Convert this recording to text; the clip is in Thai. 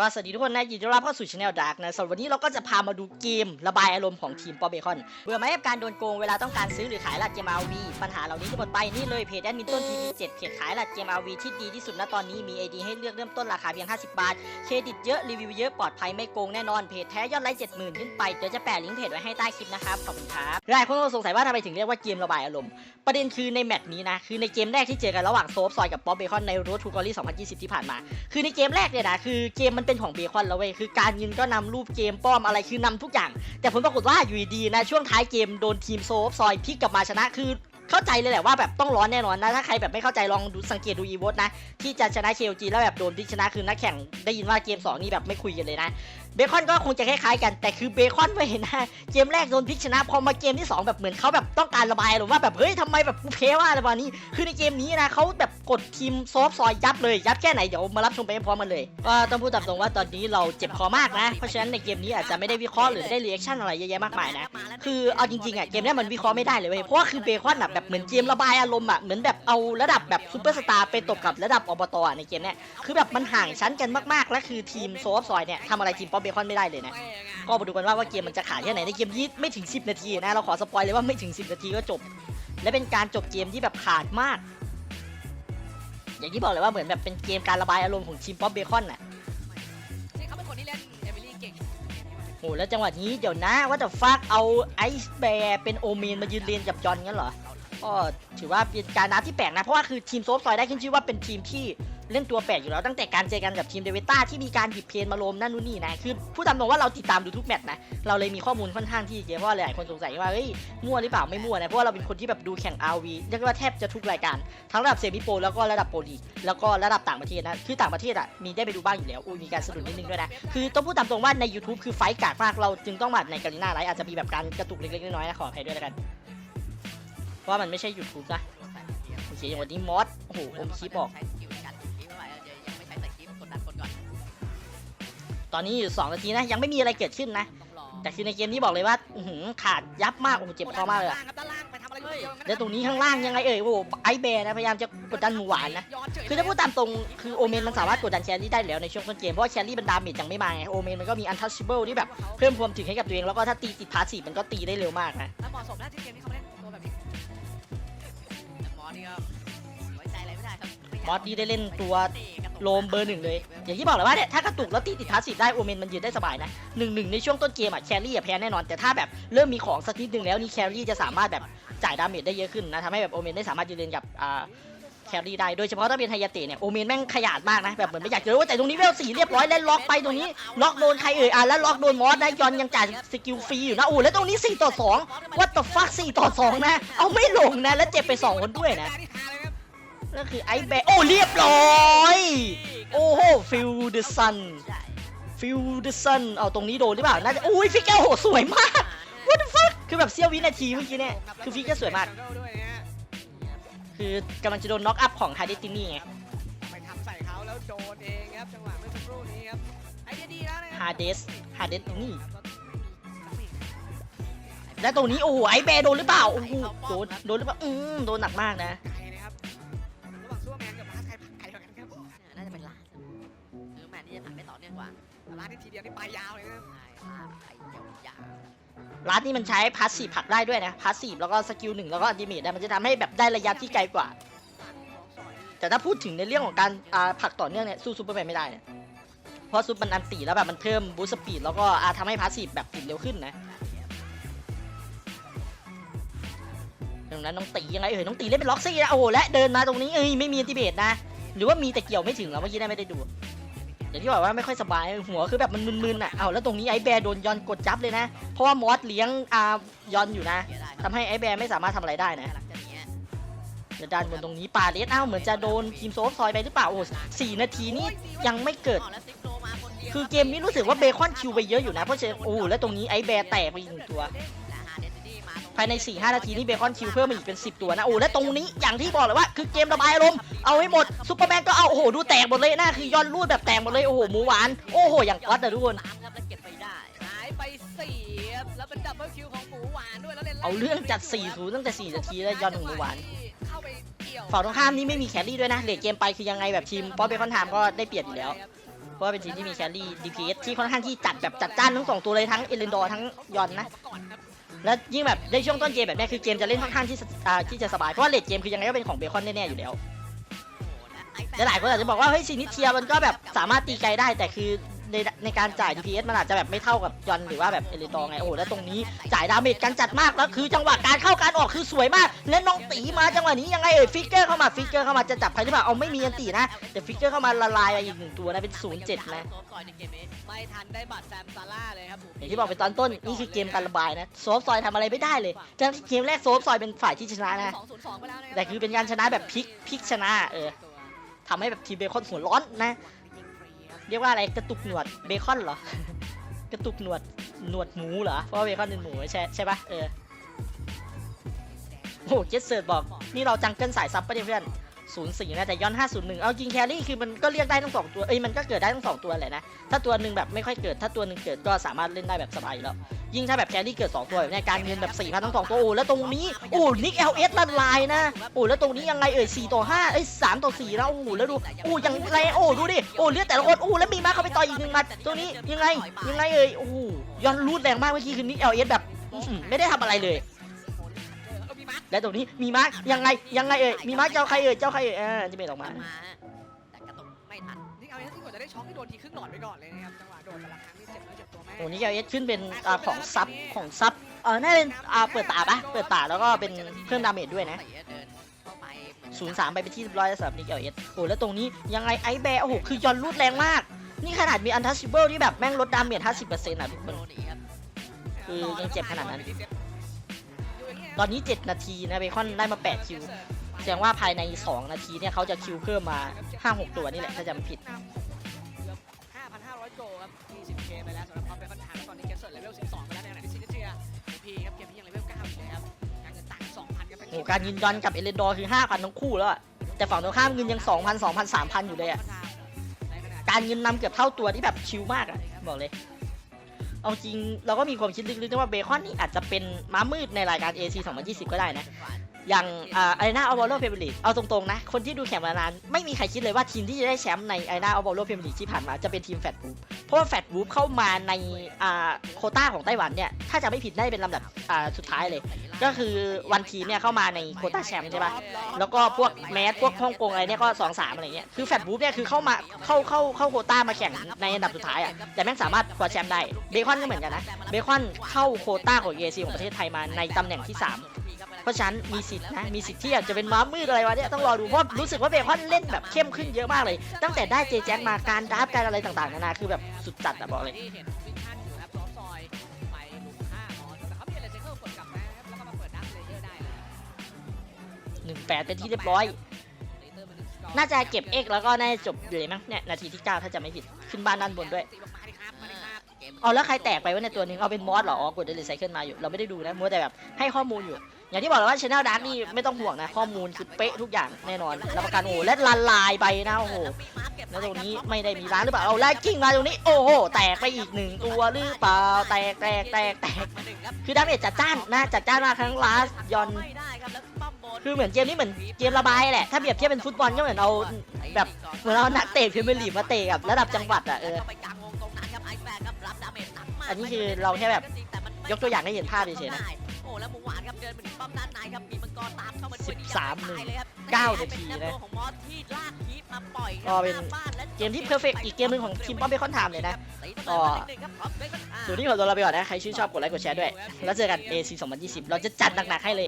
ก็สวัสดีทุกคนนะยินดีต้อนรับเข้าสู่ช anel Dark นะสำหรับวันนี้เราก็จะพามาดูเกมระบายอารมณ์ของทีมปอเบคอนเบื่อไหมกับการโดนโกงเวลาต้องการซื้อหรือขายหลักเกม RV ปัญหาเหล่านี้จะหมดไปนี่เลยเพจแอดมินต้น PP7 เพจขายหลักเกม RV ที่ดีที่สุดณตอนนี้มี ID ให้เลือกเริ่มต้นราคาเพียง 50 บาท เครดิตเยอะรีวิวเยอะปลอดภัยไม่โกงแน่นอนเพจแท้ยอดไลค์70,000ขึ้นไปเดี๋ยวจะแปะลิงก์เพจไว้ให้ใต้คลิปนะครับขอบคุณครับหลายคนก็สงสัยว่าทำไมถึงเรียกว่าเกมระบายอารมณ์ประเด็นคือในแมตช์นี้นะคือในเกมแรกที่เจอกันระหว่างโซฟซอยกับป๊อปเบคอนในรูททูกอรี่2020 ที่ผ่านมา คือในเกมแรกเนี่ยนะคือเกมมันเป็นของเบคอนแล้วเว้ยคือการเงินก็นำรูปเกมป้อมอะไรคือนำทุกอย่าง แต่ผลปรากฏว่าอยู่ดีนะช่วงท้ายเกมโดนทีมโซฟซอยพลิกกลับมาชนะคือเข้าใจเลยแหละว่าแบบต้องร้อนแน่นอนนะถ้าใครแบบไม่เข้าใจลองดูสังเกตดูอีวอตนะที่จะชนะเคลจีแล้วแบบโดนพลิกชนะคือนักแข่งได้ยินว่าเกมสองนี่แบบไม่คุยกันเลยนะ เบคอนก็คงจะคล้ายๆกันแต่คือเบคอนไม่เห็นนะเกมแรกโดนพลิกชนะพอมาเกมที่สองแบบเหมือนเขาแบบต้องการระบายหรือว่าแบบเฮ้ยทำไมแบบกูเพว่าอะไรประมาณนี้ คือในเกมนี้นะเขาแบบกดทีมซอฟซอยยับเลยยับแค่ไหนเดี๋ยวมารับชมไปพร้อมกันเลยก็ต้องพูดตามตรงว่าตอนนี้เราเจ็บคอมากนะ เพราะฉะนั้นในเกมนี้อาจจะไม่ได้วิเคราะห์หรือได้รีแอคชั่นอะไรเยอะแยะมากมายนะคือเอาจริงๆอะเกมนี้มันวิเคราะห์ไม่ได้เลยเว้ยเพราะว่าคือเบคอนแบบเหมือนเกมระบายอารมณ์อะเหมือนแบบเอาระดับแบบซูเปอร์สตาร์ไปตบกับระดับอบตในเกมเนี้ยคือแบบมันห่างชั้นกันมากๆและคือทีมโซฟซอยเนี่ยทำอะไรทีมปอปเบคอนไม่ได้เลยนะ ก็มาดูกันว่าว่าเกมมันจะขาดแค่ไหนในเกมนี้ไม่ถึง 10 นาทีนะ เราขอสปอยเลยว่าไม่ถึง 10 นาทีก็จบ และเป็นการจบเกมที่แบบขาดมาก อย่างที่บอกเลยว่าเหมือนแบบเป็นเกมการระบายอารมณ์ของทีมป๊อปเบคอนน่ะนี่เขาเป็นคนที่เล่นเอมิลี่เก่งโอ้แล้วจังหวะนี้เดี๋ยวนะว่าจะฟากเอาไอซ์แบร์เป็นโอเมนมายืนเรียนกับจอนงั้นเหรอก็ถือว่าเป็นการนับที่แปลกนะ เพราะว่าคือทีมโซฟซอยได้ขึ้นชื่อว่าเป็นทีมที่ เล่นตัวแปลกอยู่แล้วตั้งแต่การเจอกันกับทีมเดวิต้าที่มีการหยิบเพนมาลมนั่นนู่นนี่นะคือผู้ตามตรงว่าเราติดตามดูทุกแมตช์นะเราเลยมีข้อมูลค่อนข้างที่เยอะเพราะหลายคนสงสัยว่าเฮ้ยมั่วหรือเปล่าไม่มั่วนะเพราะว่าเราเป็นคนที่แบบดูแข่ง RV เรียกว่าแทบจะทุกรายการทั้งระดับเซมิโปรแล้วก็ระดับโปรลีกแล้วก็ระดับต่างประเทศนะคือต่างประเทศอะมีได้ไปดูบ้างอยู่แล้วอุ้ยมีการสะดุดนิดนึงด้วยนะคือต้องพูดตามตรงว่าใน YouTube คือไฟกากมากเราจึงต้องมาในการีนาไลฟ์อาจจะมีแบบการกระตุกเล็กๆน้อยๆนะขออภัยด้วยแล้วกันเพราะว่ามันไม่ใช่ YouTube นะโอเคอย่างวันนี้มอสโอ้โหอมคลิปออก ตอนนี้อยู่ 2 นาทีนะ ยังไม่มีอะไรเกิดขึ้นนะต้องรอแต่คือในเกมนี้บอกเลยว่าอื้อหือขาดยับมาก โอ้โหเจ็บคอมากเลยอะด้านล่างครับด้านล่างไปทำอะไรอยู่เดียวงั้นแล้วตรงนี้ข้างล่างยังไงเอ่ย โอ้โหไอแบร์นะพยายามจะกดดันหมูหวานนะ ย้อนเฉยคือถ้าพูดตามตรงคือโอเมนมันสามารถกดดันแครี่ได้แล้วในช่วงต้นเกม เพราะว่าแครี่มันดาเมจยังไม่มาไง โอเมนมันก็มี untouchable ที่แบบเพิ่มความถึงให้กับตัวเอง แล้วก็ถ้าตีติดพาสซีฟมันก็ตีได้เร็วมากนะ แล้วเหมาะสมนะที่เกมนี้เขาเล่นตัวแบบนี้แต่มอสนี่ก็ไว้ใจอะไรไม่ได้ครับไยาก มอสนี่ได้เล่นตัวเตะกระตุกโลมเบอร์หนึ่งเลย อย่างที่บอกเลยว่าเนี่ยถ้ากระตุกแล้วตีติดพาสซีฟได้โอเมนมันยืนได้สบายนะหนึ่งหนึ่งในช่วงต้นเกมอะแครี่อะแพ้แน่นอน แต่ถ้าแบบเริ่มมีของสักนิดหนึ่งแล้วนี่แครี่จะสามารถแบบจ่ายดาเมจได้เยอะขึ้นนะทำให้แบบโอเมนได้สามารถยืนเรียนกับอ่าแครี่ได้ โดยเฉพาะถ้าเป็นไฮยาเตะเนี่ยโอเมนแม่งขยันมากนะแบบเหมือนไม่อยากเจอว่าแต่ตรงนี้เวลสี่เรียบร้อยแล้วล็อกไปตรงนี้ล็อกโดนใครเอ่ยอะแล้วล็อกโดนมอสนะยอนยังจ่ายสกิลฟรีอยู่นะโอ้แล้วตรงนี้4ต่อ2 what the fuck 4ต่อ2นะเอาไม่ลงนะแล้วเจ็บไปสองคนด้วยนะ นี่ฮาเลยครับนั่นคือไอแบโอ้เรียบร้อย โอ้โหฟิลเดอะซันใช่ฟิลเดอะซันเอาตรงนี้โดนหรือเปล่าน่าจะอุ้ยฟิกเกอร์โหสวยมาก what the fuck คือแบบเสี้ยววินาทีเมื่อกี้เนี่ยคือฟิกเกอร์สวยมากด้วยนะฮะคือกำลังจะโดนน็อกอัพของฮาร์ดตินี่ไงไปทำใส่เขาแล้วโดนเองครับจังหวะเมื่อสักครู่นี้ครับไอเดียดีแล้วนะคฮารับร์เดสฮาร์เดตินี่และตรงนี้โอ้โหไอแบร์โดนหรือเปล่าโอ้โหโดนโดนหรือเปล่าอืมโดนหนักมากนะไกลนะครับระ ร้านนี้มันใช้พาสซีฟผลักได้ด้วยนะพาสซีฟแล้วก็สกิลหนึ่งแล้วก็อัลติเมทได้มันจะทำให้แบบได้ระยะที่ไกลกว่า แต่ถ้าพูดถึงในเรื่องของการผลักต่อเนื่องเนี่ยสู้ซูเปอร์แมนไม่ได้เนะเพราะซูเปอร์มันอันตีแล้วแบบมันเพิ่มบูสต์สปีดแล้วก็อาทำให้พาสซีฟแบบติดเร็วขึ้นนะดังนั้นน้องตียังไงเอ่ยน้องตีเล่นเป็นล็อกซี่นะโอ้โหและเดินมาตรงนี้เอ้ยไม่มีอันติเบตนะ หรือว่ามีแต่เกี่ยวไม่ถึงแล้วเมื่อกี้ได้ไม่ได้ดู อย่างที่บอกว่าไม่ค่อยสบายหัวคือแบบมันมึนๆอะเอาแล้วตรงนี้ไอ้แบร์โดนยอนกดจับเลยนะ เพราะว่ามอสเลี้ยงอายอนอยู่นะทำให้ไอ้แบร์ไม่สามารถทำอะไรได้นะจากนี้เดี๋ยวด้านบนตรงนี้ปาเลสเอ้าเหมือนจะโดนทีมโซฟซอยไปหรือเปล่าโอ้สี่นาทีนี่ยังไม่เกิด คือเกมนี้รู้สึกว่าเบคอนคิวไปเยอะอยู่นะเพราะฉะนั้นโอ้แล้วตรงนี้ไอ้แบร์แตกไปอีกหนึ่งตัว ภายใน 4 5 นาทีนี่เบคอนคิวเพิ่มมาอีกเป็น 10 ตัวนะ โอ้ และตรงนี้อย่างที่บอกเลยว่า คือเกมระบายอารมณ์เอาให้หมดซุปเปอร์แมนก็เอา โอ้โห ดูแตกหมดเลยนะ คือยอนรูดแบบแตกหมดเลย โอ้โห หมูหวาน โอ้โห อย่างก๊อตอะทุกคนสามครับแล้วเก็บไปได้หายไปสี่ครับแล้วเป็นดับเบิลคิวของหมูหวานด้วยแล้วเล่นเอาเรื่องจัด4 0ตั้งแต่ 4 นาทีแล้วยอนของหมูหวานเข้าไปเกี่ยวฝั่งตรงข้ามนี่ไม่มีแครี่ด้วยนะเลดเกมไปคือยังไงแบบทีมป๊อปเบคอนไทม์ก็ได้เปรียบอยู่แล้วเพราะว่าเป็นทีมที่มีแครี่ DPS ที่ค่อนข้างที่จัดแบบจัดจ้านทั้งสองตัวเลยทั้งเอเลนดอร์ทั้งยอนนะ และยิ่งแบบในช่วงต้นเกมแบบเนี้ยคือเกมจะเล่นค่อนข้างที่อ่าที่จะสบายเพราะว่าเลดเกมคือยังไงก็เป็นของเบคอนแน่ๆอยู่แล้วหลายคนอาจจะบอกว่าเฮ้ยซินิเทียมันก็แบบสามารถตีไกลได้แต่คือ ในในการจ่าย DPS มันอาจจะแบบไม่เท่ากับยอนหรือว่าแบบเอเลนดอร์ไงโอ้โหแล้วตรงนี้จ่ายดาเมจกันจัดมากแล้วคือจังหวะการเข้าการออกคือสวยมาก และน้องตีมาจังหวะนี้ยังไงเอ่ยฟิกเกอร์เข้ามาฟิกเกอร์เข้ามาจะจับใครหรือเปล่าเอาไม่มีอันตีนะแต่ฟิกเกอร์เข้ามาละลายไปอีกหนึ่งตัวนะเป็นศูนย์เจ็ดนะโซฟก่อนในเกมนี้ไม่ทันได้บัตรแซมซาร่าเลยครับผมอย่างที่บอกไปตอนต้นนี่คือเกมการระบายนะโซฟซอยทำอะไรไม่ได้เลยทั้งที่เกมแรกโซฟซอยเป็นฝ่ายที่ชนะนะสองศูนย์สองไปแล้วนะแต่คือเป็นการชนะแบบพลิกพลิกชนะเออทำให้แบบทีมเบคอนหัวร้อนนะยิงฟรีครับ เรียกว่าอะไรกระตุกหนวดเบคอนเหรอกระตุกหนวดหนวดหมูเหรอเพราะเบคอนเป็นหมูใช่ใช่ปะเออโอ้เจสเซิร์ดบอกนี่เราจังเกิลสายซับปะเนี่ยเพื่อนศูนย์สี่นะแต่ย้อนห้าศูนย์หนึ่งเอากิงแครี่คือมันก็เรียกได้ทั้งสองตัวเอ้ยมันก็เกิดได้ทั้งสองตัวแหละนะถ้าตัวหนึ่งแบบไม่ค่อยเกิด ถ้าตัวหนึ่งเกิดก็สามารถเล่นได้แบบสบายแล้ว ยิ่งถ้าแบบแครี่เกิดสองตัวแบบเนี้ยการเงินแบบสี่พันทั้งสองตัวโอ้แล้วตรงนี้โอ้นิกเอลเอสละลายนะโอ้แล้วตรงนี้ยังไงเอ่ยสี่ต่อห้าเอ้ยสามต่อสี่แล้วโอ้โหแล้วดูโอ้ยังไรโอ้ดูดิโอ้เลือดแต่ละคนโอ้แล้วมีมาเข้าไปต่อยอีกหนึ่งหมัดตรงนี้ยังไงยังไงเอ่ยโอ้โหย้อนรูดแรงมากเมื่อกี้คือนิกเอลเอสแบบอื้อหือไม่ได้ทำอะไรเลยเออมีมาร์คและตรงนี้มีมาร์คยังไงยังไงเอ่ยมีมาร์คเจ้าใครเอ่ยเจ้าใครเอ่ยเออจะเป็นออกมามาแต่ กระตุกไม่ทันนี่เอาอย่างที่กว่าจะได้ช็อคที่โดนทีครึ่งหลอดไปก่อนเลยนะครับจังหวะโดนแต่ละครั้งนี่เจ็บแล้วเจ็บตัวแม่โอ้นิกเอลเอสขึ้นเป็นอ่าของซับของซับเออน่าเป็นอ่าเปิดตาปะเปิดตาแล้วก็เป็นเพิ่มดาเมจด้วยนะเตเดินเข้าไปเหมือนศูนย์สามไปเป็นที่เรียบร้อยแล้วสำหรับนิกเอลเอสโอ้แล้วตรงนี้ยังไงไอแบร์โอ้โหคือยอนรูดแรงมาก นี่ขนาดมีอันทัชชิเบิลที่แบบแม่งลดดาเมจ50%อะทุกคนโดนหนีครับคือยังเจ็บขนาดนั้น ตอนนี้7นาทีนะเบคอนได้มา8คิวแส ดงว่าภายใน 2 นาทีเนี่ยเขาจะคิวเพิ่มมา 5-6 ตัวนี่แหละถ้าจำไม่ผิด 5,500โกครับ 20k ไปแล้วสำหรับพอมเบคอนทางตอนนี้เกมเสร็จเลเวล 12 ไปแล้วในขณะที่ซินิเทียพีครับเกมนี้ยังเลเวล 9 อยู่เลยครับการเงินต่าง 2,000ครับเป็นโอ้โหการยินยอนกับเอเลนดอร์คือ 5,000 ทั้งคู่แล้วอะแต่ฝั่งตรงข้ามเงินยัง 2,000 2,000 3,000 อยู่เลยอะการเงินนำเกือบเท่าตัวที่แบบชิลมากอะบอกเลย เอาจริงเราก็มีความคิดลึกๆนะว่าเบคอนนี่อาจจะเป็นม้ามืดในรายการ AC 2020 ก็ได้นะ อย่างอาไอนาอัลวอลโลเพเบลีเอาตรงๆนะ คนที่ดูแข่งมานานไม่มีใครคิดเลยว่าทีมที่จะได้แชมป์ในไอนาอัลวอลโลเพเบลีที่ผ่านมาจะเป็นทีมแฟตบูฟเพราะว่าแฟตบูฟเข้ามาในโคต้าของไต้หวันเนี่ยถ้าจะไม่ผิดได้เป็นลำดับสุดท้ายเลย ก็คือวันทีเนี่ยเข้ามาในโคต้าแชมป์ใช่ปะแล้วก็พวกแมสพวกฮ่องกงอะไรเนี่ยก็สองสามอะไรเงี้ยคือแฟตบูฟเนี่ยคือเข้ามาเข้าเข้าเข้าโคต้ามาแข่งในอันดับสุดท้ายอะแต่แม่งสามารถคว้าแชมป์ได้เบคอนก็เหมือนกันนะเบคอนเข้าโคต้าของเอซีของประเทศไทยมาในตำแหน่งที่สาม ราะฉะนั้นมีสิทธิ์นะมีสิทธิ์ที่อาจจะเป็นม้ามืดอะไรวะเนี่ยต้องรอดูเพราะรู้สึกว่าเบคอนเล่นแบบเข้มขึ้นเยอะมากเลย ตั้งแต่ได้เจแจ็คมาการดับการอะไรต่างๆนานาคือแบบสุดจัดอะบอกเลยที่เห็นวิชั่นอยู่ครับซอยไปลุมฆ่าหมอแต่เขามีอะไรเซเคิลกดกลับนะครับแล้วก็มาเปิดดักเลเยอร์ได้เลย1-8เป็นที่เรียบร้อยน่าจะเก็บเอกแล้วก็น่าจะจบเลยมั้งเนี่ยนาทีที่9ถ้าจะไม่ผิดขึ้นบ้านด้านบนด้วยเอาแล้วใครแตกไปวะในยตัวนึงเอาเป็นมอสเหรออ๋อกดเดลิไซเคิลมาอยู่เราไม่ได้ดูนะมัวแต่แบบให้ข้อมูลอยู่ อย่างที่บอกแล้วว่าช anel Dark นี่ไม่ต้องห่วงนะ ข้อมูลคือเป๊ะทุกอย่างแน่นอนรับประกันโอ้และละลายไปนะโอ้โหแล้วตรงนี้ไม่ได้มีร้านหรือเปล่าเอาแล้วกิ้งมาตรงนี้โอ้โหแตกไปอีกหนึ่งตัวหรือเปล่าแตกแตกแตกแตกคือดาเมจจัดจ้านนะจัดจ้านมากทั้งลาสยอนไม่ได้ครับแล้วป้อมบนคือเหมือนเกมนี้เหมือนเกมระบายแหละถ้าเปรียบเทียบเป็นฟุตบอลก็เหมือนเอาแบบเหมือนเอานักเตะพรีเมียร์ลีกมาเตะกับระดับจังหวัดอะเอออันนี้คือเราแค่แบบยกตัวอย่างให้เห็นภาพเฉยๆนะโอ้แล้วหมูหวานครับเดิน ป้อมด้านในครับมีมังกรตามเข้ามาด้วย13หนึ่งตยเลยครับเก้านาทีนะเป็ตัวของมอสที่ลากคีปมาปล่อยก็เป็นหาบ้านและเกมที่เพอร์เฟกอีกเกมหนึ่งของทีมป้อมเบคอนไทม์เลยนะตีก็มาหนึ่งครับพร้อมเบคอนอ่าส่วนนี้ขอตัวลาไปก่อนนะ ใครชื่นชอบกดไลค์กดแชร์ด้วย แล้วเจอกัน AC 2020 เราจะจัดหนักๆให้เลย